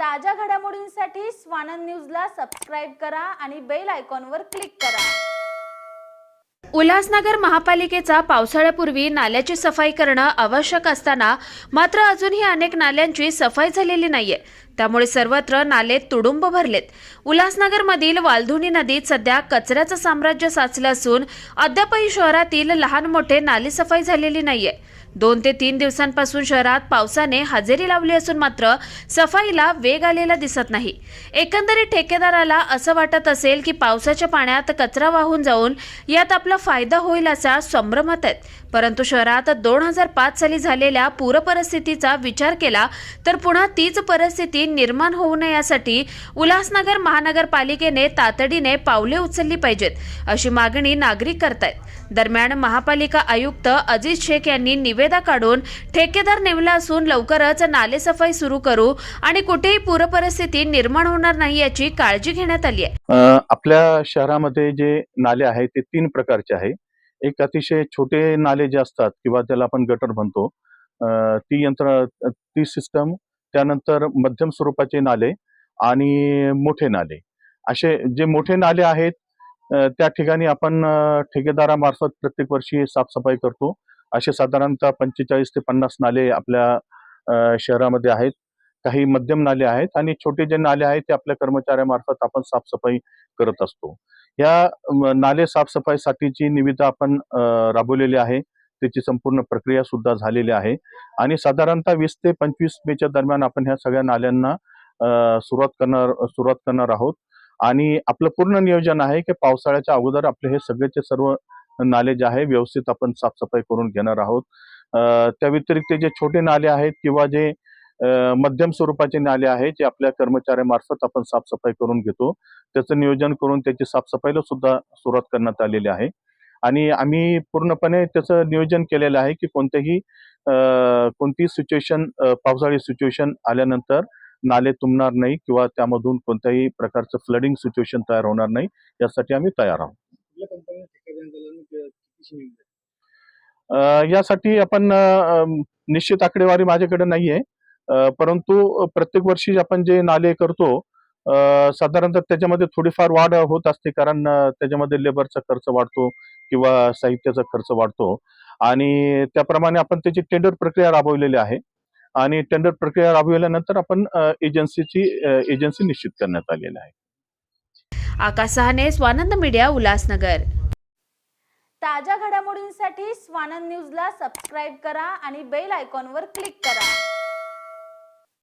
ताज्या घडामोडींसाठी स्वानंद न्यूजला सबस्क्राईब करा आणि बेल आयकॉनवर क्लिक करा. उल्हासनगर महापालिकेचा पावसाळ्यापूर्वी नाल्याची सफाई करणं आवश्यक असताना मात्र अजूनही अनेक नाल्यांची सफाई झालेली नाहीये. त्यामुळे सर्वत्र नाले तुडुंब भरलेत. उल्हासनगरमधील वालधुनी नदीत सध्या कचऱ्याचं साम्राज्य साचलं असून अद्यापही शहरातील लहान मोठे नाली सफाई झालेली नाहीये. दोन ते तीन दिवसांपासून शहरात पावसाने हजेरी लावली असून मात्र सफाईला वेग आलेला दिसत नाही. एकंदरीत ठेकेदाराला असं वाटत असेल की पावसाच्या पाण्यात कचरा वाहून जाऊन यात आपला फायदा होईल असा संभ्रमात आहेत परंतु शहरात दोन हजार पाच साली झालेल्या पूरपरिस्थितीचा विचार केला तर पुन्हा तीच परिस्थिती निर्माण होऊ नये यासाठी उल्हासनगर महानगरपालिकेने तातडीने पावले उचलली पाहिजेत अशी मागणी नागरिक करतायत. दरम्यान महापालिका आयुक्त अजित शेख यांनी निवेदा काढून ठेकेदार नेमला असून लवकरच नालेसफाई सुरू करू आणि कुठेही पूरपरिस्थिती निर्माण होणार नाही याची काळजी घेण्यात आली आहे. आपल्या शहरामध्ये जे नाले आहेत ते तीन प्रकारचे आहे. एक अतिशय छोटे नाले जे असतात किंवा त्याला आपण गटर म्हणतो ती यंत्र ती सिस्टम त्यानंतर मध्यम स्वरूपाचे नाले आणि मोठे नाले. असे जे मोठे नाले आहेत त्या ठिकाणी आपण ठेकेदारामार्फत प्रत्येक वर्षी साफसफाई करतो. असे साधारणतः पंचेचाळीस ते पन्नास नाले आपल्या शहरामध्ये आहेत. काही मध्यम नाले आहेत आणि छोटे जे नाले आहेत ते आपल्या कर्मचाऱ्यामार्फत आपण साफसफाई करत असतो. या नाले साफसफाईसाठीची निविदा आपण राबवलेली आहे. त्याची संपूर्ण प्रक्रिया सुद्धा झालेली आहे. आणि साधारणतः वीस ते पंचवीस मेच्या दरम्यान आपण ह्या सगळ्या नाल्यांना सुरुवात करणार सुरुवात करणार आहोत. आणि आपलं पूर्ण नियोजन आहे की पावसाळ्याच्या अगोदर आपले हे सगळेचे सर्व नाले जे आहे व्यवस्थित आपण साफसफाई करून घेणार आहोत. त्या व्यतिरिक्त जे छोटे नाले आहेत किंवा जे मध्यम स्वरूपाचे नाले आहेत जे आपल्या कर्मचाऱ्यामार्फत आपण साफसफाई करून घेतो त्याचं नियोजन करून त्याची साफसफाईला सुद्धा सुरुवात करण्यात आलेली आहे. आणि आम्ही पूर्णपणे त्याचं नियोजन केलेलं आहे की कोणतेही अ, कोणतीही सिच्युएशन पावसाळी सिच्युएशन आल्यानंतर नाले तुंबणार नाही किंवा त्यामधून कोणत्याही प्रकारचं फ्लडिंग सिच्युएशन तयार होणार नाही यासाठी आम्ही तयार आहोत. यासाठी आपण निश्चित आकडेवारी माझ्याकडे नाहीये. परंतु प्रत्येक वर्षी आपण जे नाले करतो साधारणतः त्याच्यामध्ये थोडीफार वाढ होत असते कारण त्याच्यामध्ये लेबरचा खर्च वाढतो. किंवा साहित्याचा खर्च वाढतो. आणि त्याप्रमाणे आपण त्याची टेंडर प्रक्रिया राबवलेली आहे. आणि टेंडर प्रक्रिया राबविल्यानंतर आपण एजन्सीची एजन्सी निश्चित करण्यात आलेली आहे. आकाश सहाने स्वानंद मीडिया उल्हासनगर. ताज्या घडामोडींसाठी स्वानंद न्यूजला सबस्क्राईब करा आणि बेल आयकॉनवर क्लिक करा.